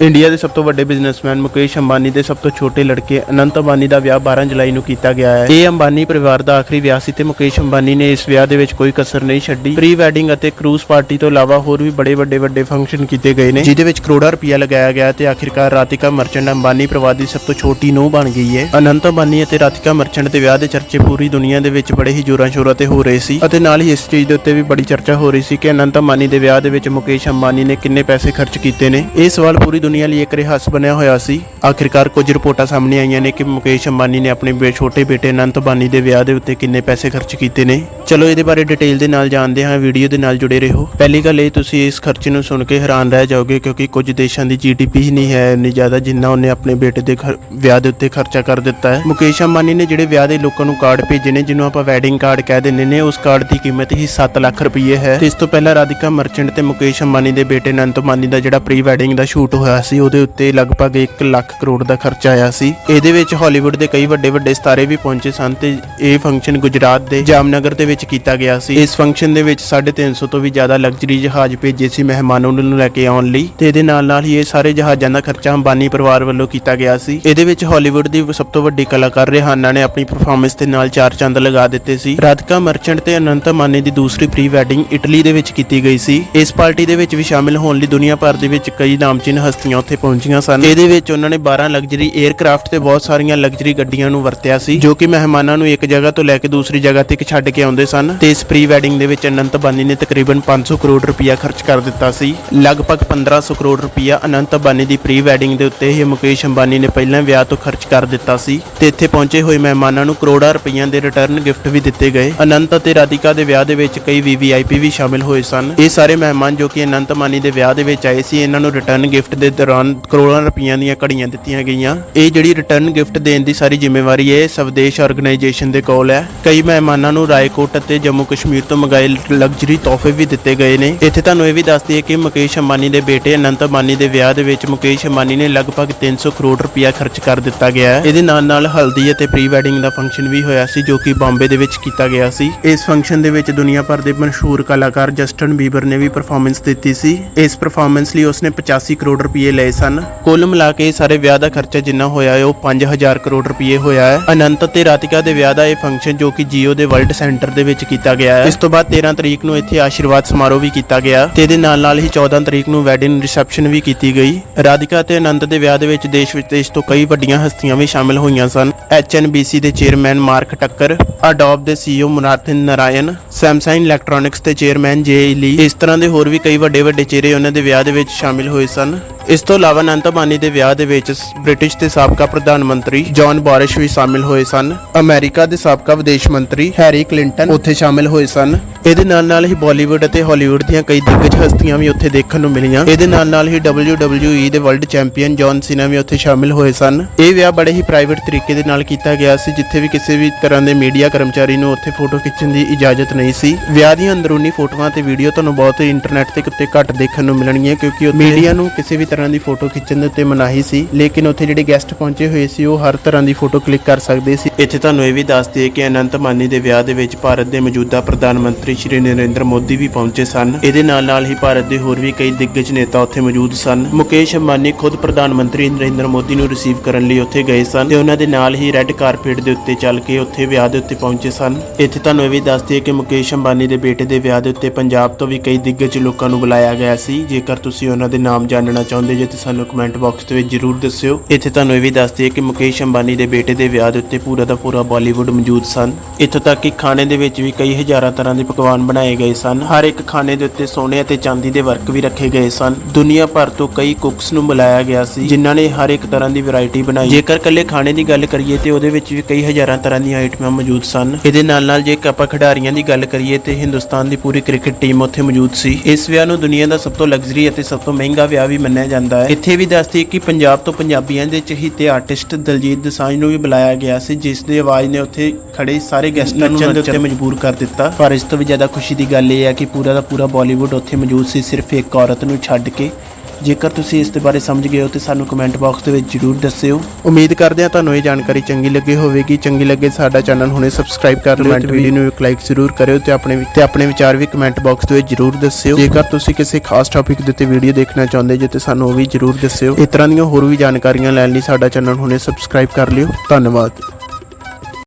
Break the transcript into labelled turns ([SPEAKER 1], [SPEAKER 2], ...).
[SPEAKER 1] India ਦੇ ਸਭ ਤੋਂ ਵੱਡੇ ਬਿਜ਼ਨਸਮੈਨ ਮੁਕੇਸ਼ ਅੰਬਾਨੀ ਦੇ ਸਭ ਤੋਂ ਛੋਟੇ ਲੜਕੇ ਅਨੰਤ ਅੰਬਾਨੀ ਦਾ ਵਿਆਹ 12 ਜੁਲਾਈ ਨੂੰ ਕੀਤਾ ਗਿਆ ਹੈ। ਇਹ ਅੰਬਾਨੀ ਪਰਿਵਾਰ ਦਾ ਆਖਰੀ ਵਿਆਹ ਸੀ ਤੇ ਮੁਕੇਸ਼ ਅੰਬਾਨੀ ਨੇ ਇਸ ਵਿਆਹ ਦੇ ਵਿੱਚ ਕੋਈ ਕਸਰ ਨਹੀਂ ਛੱਡੀ। ਪ੍ਰੀ ਵੈਡਿੰਗ ਅਤੇ ਕਰੂਜ਼ ਪਾਰਟੀ ਤੋਂ ਇਲਾਵਾ ਹੋਰ ਵੀ ਬੜੇ ਵੱਡੇ ਵੱਡੇ ਫੰਕਸ਼ਨ ਕੀਤੇ ਗਏ ਨੇ, ਜਿਹਦੇ ਵਿੱਚ ਕਰੋੜਾਂ ਰੁਪਇਆ ਲਗਾਇਆ ਗਿਆ ਤੇ ਆਖਿਰਕਾਰ ਰਾਧਿਕਾ ਮਰਚੈਂਟ ਅੰਬਾਨੀ ਪਰਿਵਾਰ ਦੀ ਸਭ ਤੋਂ ਛੋਟੀ ਨੂੰਹ ਬਣ ਗਈ ਹੈ। ਅਨੰਤ ਅੰਬਾਨੀ ਅਤੇ ਰਾਧਿਕਾ ਮਰਚੈਂਟ ਦੇ ਵਿਆਹ ਦੇ ਚਰਚੇ ਪੂਰੀ ਦੁਨੀਆ ਦੇ ਵਿੱਚ ਬੜੇ ਹੀ ਜ਼ੋਰਾਂ ਸ਼ੋਰਾਂ ਤੇ ਹੋ ਰਹੇ ਸੀ ਅਤੇ ਨਾਲ ਹੀ ਇਸ ਚੀਜ਼ ਦੇ ਉੱਤੇ ਵੀ ਬੜੀ ਚਰਚਾ ਹੋ ਰਹੀ ਸੀ ਕਿ ਅਨੰਤ ਅੰਬਾਨੀ ਦੇ ਵਿਆਹ ਦੇ ਵਿੱਚ ਮੁਕੇਸ਼ ਅੰਬਾਨੀ ਨੇ ਕਿੰਨੇ ਪੈਸੇ ਖਰਚ ਕੀਤੇ ਨੇ। ਇਹ ਸਵਾਲ ਪੂਰੀ ਦੁਨੀਆ ਲਈ ਇੱਕ ਰਿਹਾਸ ਬਣਿਆ ਹੋਇਆ ਸੀ। ਆਖਿਰਕਾਰ ਕੁਝ ਰਿਪੋਰਟਾਂ ਸਾਹਮਣੇ ਆਈਆਂ ਨੇ ਕਿ ਮੁਕੇਸ਼ ਅੰਬਾਨੀ ਨੇ ਆਪਣੇ ਬੇ- ਛੋਟੇ ਬੇਟੇ ਅਨੰਤ ਅੰਬਾਨੀ ਦੇ ਵਿਆਹ ਦੇ ਉੱਤੇ ਕਿੰਨੇ ਪੈਸੇ ਖਰਚ ਕੀਤੇ ਨੇ। ਚਲੋ ਇਹਦੇ ਬਾਰੇ ਡਿਟੇਲ ਦੇ ਨਾਲ ਜਾਣਦੇ ਹਾਂ। ਵੀਡੀਓ ਦੇ ਨਾਲ ਜੁੜੇ ਰਹੋ। ਪਹਿਲੀ ਗੱਲ ਇਹ, ਤੁਸੀਂ ਇਸ ਖਰਚੇ ਨੂੰ ਸੁਣ ਕੇ ਹੈਰਾਨ ਰਹਿ ਜਾਓਗੇ ਕਿਉਂਕਿ ਕੁਝ ਦੇਸ਼ਾਂ ਦੀ ਜੀਡੀਪੀ ਹੀ ਨਹੀਂ ਹੈ। ਇੰਨੀ ਜ਼ਿਆਦਾ ਜਿੰਨਾ ਉਹਨੇ ਆਪਣੇ ਬੇਟੇ ਦੇ ਵਿਆਹ ਦੇ ਉੱਤੇ ਖਰਚਾ ਕਰ ਦਿੱਤਾ ਹੈ। ਮੁਕੇਸ਼ ਅੰਬਾਨੀ ਨੇ ਜਿਹੜੇ ਵਿਆਹ ਦੇ ਲੋਕਾਂ ਨੂੰ ਕਾਰਡ ਭੇਜੇ ਨੇ, ਜਿਹਨੂੰ ਆਪਾਂ ਵੈਡਿੰਗ ਕਾਰਡ ਕਹਿ ਦਿੰਦੇ ਨੇ, ਉਸ ਕਾਰਡ ਦੀ ਕੀਮਤ ਹੀ 7 ਲੱਖ ਰੁਪਏ ਹੈ। ਤੇ ਇਸ ਤੋਂ ਪਹਿਲਾਂ ਰਾਧਿਕਾ ਮਰਚੈਂਟ ਤੇ ਮੁਕੇਸ਼ ਅੰਬਾਨੀ ਦੇ ਬੇਟੇ ਅਨੰਤ ਅੰਬਾਨੀ ਦਾ ਜਿਹੜਾ ਪ੍ਰੀ ਵੈਡਿੰਗ ਦਾ ਸ਼ੂਟ ਹੋਇਆ ਸੀ, ਉਹਦੇ ਉੱਤੇ ਲਗਭਗ 1 ਲੱਖ ਕਰੋੜ ਦਾ ਖਰਚਾ ਆਇਆ ਸੀ। ਇਹਦੇ ਵਿੱਚ ਹਾਲੀਵੁੱਡ ਦੇ ਕਈ ਵੱਡੇ ਵੱਡੇ ਸਿਤਾਰੇ ਵੀ ਪਹੁੰਚੇ ਸਨ ਤੇ ਇਹ ਫੰਕਸ਼ਨ ਗੁਜਰਾਤ ਦੇ ਜਾਮਨਗਰ ਦੇ ਵਿੱਚ ਕੀਤਾ ਗਿਆ ਸੀ। ਇਸ ਫੰਕਸ਼ਨ ਦੇ ਵਿੱਚ 350 ਤੋਂ ਵੀ ਜ਼ਿਆਦਾ ਲਗਜ਼ਰੀ ਜਹਾਜ਼ ਭੇਜੇ ਸੀ ਮਹਿਮਾਨਾਂ ਨੂੰ ਲੈ ਕੇ ਆਉਣ ਲਈ ਤੇ ਇਹਦੇ ਨਾਲ ਨਾਲ ਹੀ ਇਹ ਸਾਰੇ ਜਹਾਜ਼ਾਂ ਦਾ ਖਰਚਾ ਅੰਬਾਨੀ ਪਰਿਵਾਰ ਵੱਲੋਂ ਕੀਤਾ ਗਿਆ ਸੀ। ਇਹਦੇ ਵਿੱਚ ਹਾਲੀਵੁੱਡ ਦੀ ਸਭ ਤੋਂ ਵੱਡੀ ਕਲਾਕਾਰ ਰਿਹਾਨਾ ਨੇ ਆਪਣੀ ਪਰਫਾਰਮੈਂਸ ਦੇ ਨਾਲ ਚਾਰ ਚੰਦ ਲਗਾ ਦਿੱਤੇ ਸੀ। ਰਾਧਿਕਾ ਮਰਚੈਂਟ ਤੇ ਅਨੰਤ ਮਾਨੇ ਦੀ ਦੂਸਰੀ ਪ੍ਰੀ ਵੈਡਿੰਗ ਇਟਲੀ ਦੇ ਵਿੱਚ ਕੀਤੀ ਗਈ ਸੀ। ਇਸ ਪਾਰਟੀ ਦੇ ਵਿੱਚ ਵੀ ਸ਼ਾਮਿਲ ਹੋਣ ਲਈ ਦੁਨੀਆ ਭਰ ਦੇ ਵਿੱਚ ਕਈ ਨਾਮਚੀਨ ਹਸਤੀਆਂ ਉੱਥੇ ਪਹੁੰਚੀਆਂ ਸਨ। ਇਹਦੇ ਵਿੱਚ ਉਹਨਾਂ ਨੇ 12 ਲਗਜ਼ਰੀ 에ਅਰਕ੍ਰਾਫਟ ਤੇ ਬਹੁਤ ਸਾਰੀਆਂ ਲਗਜ਼ਰੀ ਗੱਡੀਆਂ ਨੂੰ ਵਰਤਿਆ ਸੀ, ਜੋ ਕਿ ਮਹਿਮਾਨਾਂ ਨੂੰ ਇੱਕ ਜਗ੍ਹਾ ਤੋਂ ਲੈ ਕੇ ਦੂਸਰੀ ਜਗ੍ਹਾ ਤੱਕ ਛੱਡ ਕੇ ਆਉਂਦੇ ਸਨ ਤੇ ਇਸ ਪ੍ਰੀ ਵੈਡਿੰਗ ਦੇ ਵਿੱਚ ਅਨੰਤ ਅੰਬਾਨੀ ਨੇ ਤਕਰੀਬਨ 500 ਕਰੋੜ ਰੁਪਇਆ ਖਰਚ ਕਰ ਦਿੱਤਾ ਸੀ। ਲਗਭਗ 1500 ਕਰੋੜ ਰੁਪਇਆ ਅਨੰਤ ਅੰਬਾਨੀ ਦੀ ਪ੍ਰੀ ਵੈਡਿੰਗ ਦੇ ਉੱਤੇ ਹੀ ਮੁਕੇਸ਼ ਅੰਬਾਨੀ ਨੇ ਪਹਿਲਾਂ ਵਿਆਹ ਤੋਂ ਖਰਚ ਕਰ ਦਿੱਤਾ ਸੀ ਤੇ ਇੱਥੇ ਪਹੁੰਚੇ ਹੋਏ ਮਹਿਮਾਨਾਂ ਨੂੰ ਕਰੋੜਾਂ ਰੁਪਈਆਂ ਦੇ ਰਿਟਰਨ ਗਿਫਟ ਵੀ ਦਿੱਤੇ ਗਏ। ਅਨੰਤ ਅਤੇ ਰਾਧਿਕਾ ਦੇ ਵਿਆਹ ਦੇ ਵਿੱਚ ਕਈ ਵੀਵੀਆਈਪੀ ਵੀ ਸ਼ਾਮਿਲ ਹੋਏ ਸਨ। ਇਹ ਸਾਰੇ ਮਹਿਮਾਨ ਜੋ ਕਿ ਅਨੰਤ ਅੰਬਾਨੀ ਦੇ ਵਿਆਹ ਦੇ ਵਿੱਚ ਆਏ ਸੀ, ਇਹਨਾਂ ਨੂੰ ਰਿਟਰਨ ਗਿਫਟ ਦੇ ਦੌਰਾਨ ਕਰੋੜਾਂ ਰੁਪਈਆਂ ਦੀਆਂ ਘੜੀਆਂ ਦਿੱਤੀਆਂ ਗਈਆਂ। ਇਹ ਜਿਹੜੀ ਰਿਟਰਨ ਗਿਫਟ ਦੇਣ ਦੀ ਸਾਰੀ ਜ਼ਿੰਮੇਵਾਰੀ ਇਹ ਸਵਦੇਸ਼ ਆਰਗੇਨਾਈਜੇਸ਼ਨ ਦੇ ਕੋਲ ਹੈ। ਕਈ ਮਹਿਮਾਨਾਂ ਨੂੰ ਰਾਏਕੋਟ ਅਤੇ ਜੰਮੂ ਕਸ਼ਮੀਰ ਤੋਂ ਮੰਗਾਏ ਲਗਜ਼ਰੀ ਤੋਹਫੇ ਵੀ ਦਿੱਤੇ ਗਏ ਨੇ। ਇੱਥੇ ਤੁਹਾਨੂੰ ਇਹ ਵੀ ਦੱਸ ਦਈਏ ਕਿ ਮੁਕੇਸ਼ ਅੰਬਾਨੀ ਦੇ ਬੇਟੇ ਅਨੰਤ ਅੰਬਾਨੀ ਦੇ ਵਿਆਹ ਦੇ ਵਿੱਚ ਮੁਕੇਸ਼ ਅੰਬਾਨੀ ਨੇ ਲਗਭਗ 300 ਕਰੋੜ ਰੁਪਇਆ ਖਰਚ ਕਰ ਦਿੱਤਾ ਗਿਆ ਹੈ। ਇਹਦੇ ਨਾਲ ਨਾਲ ਹਲਦੀ ਅਤੇ ਪ੍ਰੀ ਵੈਡਿੰਗ ਦਾ ਫੰਕਸ਼ਨ ਵੀ ਹੋਇਆ ਸੀ, ਜੋ ਕਿ ਬੰਬੇ ਦੇ ਵਿੱਚ ਕੀਤਾ ਗਿਆ ਸੀ। ਇਸ ਫੰਕਸ਼ਨ ਦੇ ਵਿੱਚ ਦੁਨੀਆ ਭਰ ਦੇ ਮਸ਼ਹੂਰ ਕਲਾਕਾਰ ਜਸਟਨ ਬੀਬਰ ਨੇ ਵੀ ਪਰਫਾਰਮੈਂਸ ਦਿੱਤੀ ਸੀ। ਇਸ ਪਰਫਾਰਮੈਂਸ ਲਈ ਉਸਨੇ 85 ਕਰੋੜ ਰੁਪਏ ਲਏ ਸਨ। ਕੁੱਲ ਮਿਲਾ ਕੇ ਸਾਰੇ ਵਿਆਹ ਦਾ ਖਰਚਾ ਜਿੰਨਾ ਹੋਇਆ ਹੈ, ਉਹ 5000 ਕਰੋੜ ਰੁਪਏ ਹੋਇਆ ਹੈ। ਅਨੰਤ ਤੇ ਰਾਧਿਕਾ ਦੇ ਵਿਆਹ ਦਾ ਇਹ ਫੰਕਸ਼ਨ ਜੋ ਕਿ ਜੀਓ ਦੇ ਵਰਲਡ ਸੈਂਟਰ ਦੇ ਵਿੱਚ ਕੀਤਾ ਗਿਆ ਹੈ। ਇਸ ਤੋਂ ਬਾਅਦ 13 ਤਰੀਕ ਨੂੰ ਇੱਥੇ ਆਸ਼ੀਰਵਾਦ ਸਮਾਰੋਹ ਵੀ ਕੀਤਾ ਗਿਆ। ਤੇ ਇਹਦੇ ਨਾਲ ਨਾਲ ਹੀ 14 ਤਰੀਕ ਨੂੰ ਵੈਡਿੰਗ ਰਿਸੈਪਸ਼ਨ ਵੀ ਕੀਤੀ ਗਈ। ਰਾਧਿਕਾ ਤੇ ਅਨੰਤ ਦੇ ਵਿਆਹ ਦੇ ਵਿੱਚ ਦੇਸ਼ ਵਿਦੇਸ਼ ਤੋਂ ਕਈ ਵੱਡੀਆਂ ਹਸਤੀਆਂ ਵੀ ਸ਼ਾਮਿਲ ਹੋਈਆਂ ਸਨ। ਐਚਐਨਬੀਸੀ ਦੇ ਚੇਅਰਮੈਨ ਮਾਰਕ ਟੱਕਰ ਅਡੋਬ ਦੇ ਸੀਈਓ ਮੁਨਾਥਿਨ ਨਾਰਾਇਣ ਸੈਮਸੰਗ ਇਲੈਕਟ੍ਰੋਨਿਕਸ ਦੇ ਚੇਅਰਮੈਨ ਜੇ ਲੀ ਇਸ ਤਰ੍ਹਾਂ ਦੇ ਹੋਰ ਵੀ ਕਈ ਵੱਡੇ ਵੱਡੇ ਚਿਹਰੇ ਉਹਨਾਂ ਦੇ ਵਿਆਹ ਦੇ ਵਿੱਚ ਸ਼ਾਮਿਲ ਹੋਏ ਸਨ। ਇਸ ਤੋਂ ਇਲਾਵਾ ਅਨੰਤ ਦੇ ਵਿਆਹ ਦੇ ਵਿੱਚ ਬ੍ਰਿਟਿਸ਼ ਦੇ ਸਾਬਕਾ ਪ੍ਰਧਾਨ ਮੰਤਰੀ ਜੌਨ ਬਾਰਿਸ਼ ਵੀ ਸ਼ਾਮਿਲ ਹੋਏ ਸਨ। ਅਮਰੀਕਾ ਦੇ ਸਾਬਕਾ ਵਿਦੇਸ਼ ਮੰਤਰੀ ਹੈਰੀ ਕਲਿੰਟਨ ਉੱਥੇ ਸ਼ਾਮਿਲ ਹੋਏ ਸਨ। ਇਹਦੇ ਨਾਲ ਨਾਲ ਹੀ ਬਾਲੀਵੁੱਡ ਅਤੇ ਹਾਲੀਵੁੱਡ ਦੀਆਂ ਕਈ ਦਿੱਗਜ ਹਸਤੀਆਂ ਵੀ ਉੱਥੇ ਦੇਖਣ ਨੂੰ ਮਿਲੀਆਂ। ਇਹਦੇ ਨਾਲ ਨਾਲ ਹੀ WWE ਦੇ ਵਰਲਡ ਚੈਂਪੀਅਨ ਜੌਨ ਸੀਨਾ ਵੀ ਉੱਥੇ ਸ਼ਾਮਿਲ ਹੋਏ ਸਨ। ਇਹ ਵਿਆਹ ਬੜੇ ਹੀ ਪ੍ਰਾਈਵੇਟ ਤਰੀਕੇ ਦੇ ਨਾਲ ਕੀਤਾ ਗਿਆ ਸੀ ਜਿੱਥੇ ਵੀ ਕਿਸੇ ਵੀ ਤਰ੍ਹਾਂ ਦੇ ਮੀਡੀਆ ਕਰਮਚਾਰੀ ਨੂੰ ਉੱਥੇ ਫੋਟੋ ਖਿੱਚਣ ਦੀ ਇਜਾਜ਼ਤ ਨਹੀਂ ਸੀ। ਵਿਆਹ ਦੀਆਂ ਅੰਦਰੂਨੀ ਫੋਟੋਆਂ ਤੇ ਵੀਡੀਓ ਤੁਹਾਨੂੰ ਬਹੁਤ ਇੰਟਰਨੈਟ ਤੇ ਉੱਤੇ ਘੱਟ ਦੇਖਣ ਨੂੰ ਮਿਲਣਗੀਆਂ ਕਿਉਂਕਿ ਉੱਥੇ ਮੀਡੀਆ ਨੂੰ ਕਿਸੇ ਵੀ ਤਰ੍ਹਾਂ ਦੀ ਫੋਟੋ ਖਿੱਚਣ ਦੇ ਉੱਤੇ ਮਨਾਹੀ ਸੀ ਲੇਕਿਨ ਉੱਥੇ ਜਿਹੜੇ ਗੈਸਟ ਪਹੁੰਚੇ ਹੋਏ ਸੀ ਉਹ ਹਰ ਤਰ੍ਹਾਂ ਦੀ ਫੋਟੋ ਕਲਿੱਕ ਕਰ ਸਕਦੇ ਸੀ। ਇੱਥੇ ਤੁਹਾਨੂੰ ਇਹ ਵੀ ਦੱਸ ਦਈਏ ਕਿ ਅਨੰਤ ਮਾਨੀ ਦੇ ਵਿਆਹ ਦੇ ਵਿੱਚ ਭਾਰਤ ਦੇ ਮੌਜੂਦਾ ਪ੍ਰਧਾਨ ਮੰਤਰੀ ਸ਼੍ਰੀ ਨਰਿੰਦਰ ਮੋਦੀ ਵੀ ਪਹੁੰਚੇ ਸਨ। ਇਹਦੇ ਨਾਲ ਨਾਲ ਹੀ ਭਾਰਤ ਦੇ ਹੋਰ ਵੀ ਕਈ ਦਿੱਗਜ ਨੇਤਾ ਉੱਥੇ ਮੌਜੂਦ ਸਨ। ਮੁਕੇਸ਼ ਅੰਬਾਨੀ ਖੁਦ ਪ੍ਰਧਾਨ ਮੰਤਰੀ ਨਰਿੰਦਰ ਮੋਦੀ ਨੂੰ ਰਿਸੀਵ ਕਰਨ ਲਈ ਉੱਥੇ ਗਏ ਸਨ ਤੇ ਉਹਨਾਂ ਦੇ ਨਾਲ ਹੀ ਰੈੱਡ ਕਾਰਪੇਟ ਦੇ ਉੱਤੇ ਚੱਲ ਕੇ ਉੱਥੇ ਵਿਆਹ ਦੇ ਉੱਤੇ ਪਹੁੰਚੇ ਸਨ। ਇੱਥੇ ਤੁਹਾਨੂੰ ਇਹ ਵੀ ਦੱਸ ਦਈਏ ਕਿ ਮੁਕੇਸ਼ ਅੰਬਾਨੀ ਦੇ ਬੇਟੇ ਦੇ ਵਿਆਹ ਦੇ ਉੱਤੇ ਪੰਜਾਬ ਤੋਂ ਵੀ ਕਈ ਦਿੱਗਜ ਲੋਕਾਂ ਨੂੰ ਬੁਲਾਇਆ ਗਿਆ ਸੀ। ਜੇਕਰ ਤੁਸੀਂ ਉਹਨਾਂ ਦੇ ਨਾਮ ਜਾਣਨਾ ਚਾਹੁੰਦੇ ਜੇ ਤਾਂ ਸਾਨੂੰ ਕਮੈਂਟ ਬਾਕਸ ਦੇ ਵਿੱਚ ਜਰੂਰ ਦੱਸਿਓ। ਇੱਥੇ ਤੁਹਾਨੂੰ ਇਹ ਵੀ ਦੱਸ ਦਈਏ ਕਿ ਮੁਕੇਸ਼ ਅੰਬਾਨੀ ਦੇ ਬੇਟੇ ਦੇ ਵਿਆਹ ਦੇ ਉੱਤੇ ਪੂਰਾ ਦਾ ਪੂਰਾ ਬਾਲੀਵੁੱਡ ਮੌਜੂਦ ਸਨ। ਇੱਥੋਂ ਤੱਕ ਕਿ ਖਾਣੇ ਦੇ ਵਿੱਚ ਵੀ ਕਈ ਹਜ਼ਾਰਾਂ ਤਰ੍ਹਾਂ ਦੇ ਪਕਵਾਨ ਬਣਾਏ ਗਏ ਸਨ। ਹਰ ਇੱਕ ਖਾਣੇ ਦੇ ਉੱਤੇ ਸੋਨੇ ਅਤੇ ਚਾਂਦੀ ਦੇ ਵਰਕ ਵੀ ਰੱਖੇ ਗਏ ਸਨ। ਦੁਨੀਆ ਭਰ ਤੋਂ ਕਈ ਕੁੱਕਸ ਨੂੰ ਬੁਲਾਇਆ ਗਿਆ ਸੀ, ਜਿਨ੍ਹਾਂ ਨੇ ਹਰ ਇੱਕ ਤਰ੍ਹਾਂ ਦੀ ਵੈਰਾਈਟੀ ਬਣਾਈ। ਜੇਕਰ ਕੱਲੇ ਖਾਣੇ ਦੀ ਗੱਲ ਕਰੀਏ ਤੇ ਉਹਦੇ ਵਿੱਚ ਵੀ ਕਈ ਹਜ਼ਾਰਾਂ ਤਰ੍ਹਾਂ ਦੀਆਂ ਆਈਟਮਾਂ ਮੌਜੂਦ ਸਨ। ਇਹਦੇ ਨਾਲ ਨਾਲ ਜੇ ਆਪਾਂ ਖਿਡਾਰੀਆਂ ਦੀ ਗੱਲ ਕਰੀਏ ਤੇ ਹਿੰਦੁਸਤਾਨ ਦੀ ਪੂਰੀ ਕ੍ਰਿਕਟ ਟੀਮ ਉੱਥੇ ਮੌਜੂਦ ਸੀ। ਇਸ ਵਿਆਹ ਨੂੰ ਦੁਨੀਆ ਦਾ ਸਭ ਤੋਂ ਲਗਜ਼ਰੀ ਅਤੇ ਸਭ ਤੋਂ ਮਹਿੰਗਾ ਵਿਆਹ ਵੀ ਮੰਨਿਆ ਜਾਂਦਾ ਹੈ। ਇੱਥੇ ਵੀ ਦੱਸਦੀ ਕਿ ਪੰਜਾਬ ਤੋਂ ਪੰਜਾਬੀਆਂ ਦੇ ਚਹੀਤੇ ਆਰਟਿਸਟ ਦਲਜੀਤ ਦਸਾਂਝ ਨੂੰ ਵੀ ਬੁਲਾਇਆ ਗਿਆ ਸੀ ਜਿਸ ਦੀ ਆਵਾਜ਼ ਨੇ ਉੱਥੇ ਖੜੇ ਸਾਰੇ ਗੈਸਟਾਂ ਨੂੰ ਨੱਚਣ ਦੇ ਮਜਬੂਰ ਕਰ ਦਿੱਤਾ। ਪਰ ਇਸ ਤੋਂ ਵੀ ਜ਼ਿਆਦਾ ਖੁਸ਼ੀ ਦੀ ਗੱਲ ਇਹ ਹੈ ਕਿ ਪੂਰਾ ਦਾ ਪੂਰਾ ਬਾਲੀਵੁੱਡ ਉੱਥੇ ਮੌਜੂਦ ਸੀ ਸਿਰਫ ਇੱਕ ਔਰਤ ਨੂੰ ਛੱਡ ਕੇ। ਜੇਕਰ ਤੁਸੀਂ ਇਸ ਦੇ ਬਾਰੇ ਸਮਝ ਗਏ ਹੋ ਤੇ ਸਾਨੂੰ ਕਮੈਂਟ ਬਾਕਸ ਦੇ ਵਿੱਚ ਜਰੂਰ ਦੱਸਿਓ। ਉਮੀਦ ਕਰਦੇ ਹਾਂ ਤੁਹਾਨੂੰ ਇਹ ਜਾਣਕਾਰੀ ਚੰਗੀ ਲੱਗੀ ਹੋਵੇਗੀ। ਚੰਗੀ ਲੱਗੇ ਸਾਡਾ ਚੈਨਲ ਹੁਣੇ ਸਬਸਕ੍ਰਾਈਬ ਕਰ ਲਿਓ ਤੇ ਵੀਡੀਓ ਨੂੰ ਇੱਕ ਲਾਈਕ ਜ਼ਰੂਰ ਕਰਿਓ ਤੇ ਆਪਣੇ ਤੇ ਆਪਣੇ ਵਿਚਾਰ ਵੀ ਕਮੈਂਟ ਬਾਕਸ ਦੇ ਵਿੱਚ ਜਰੂਰ ਦੱਸਿਓ। ਜੇਕਰ ਤੁਸੀਂ ਕਿਸੇ ਖਾਸ ਟੌਪਿਕ ਦੇ ਉੱਤੇ ਵੀਡੀਓ ਦੇਖਣਾ ਚਾਹੁੰਦੇ ਜੇ ਤੇ ਸਾਨੂੰ ਉਹ ਵੀ ਜਰੂਰ ਦੱਸਿਓ। ਇਸ ਤਰ੍ਹਾਂ ਦੀਆਂ ਹੋਰ ਵੀ ਜਾਣਕਾਰੀਆਂ ਲੈਣ ਲਈ ਸਾਡਾ ਚੈਨਲ ਹੁਣੇ ਸਬਸਕ੍ਰਾਈਬ ਕਰ ਲਿਓ। ਧੰਨਵਾਦ।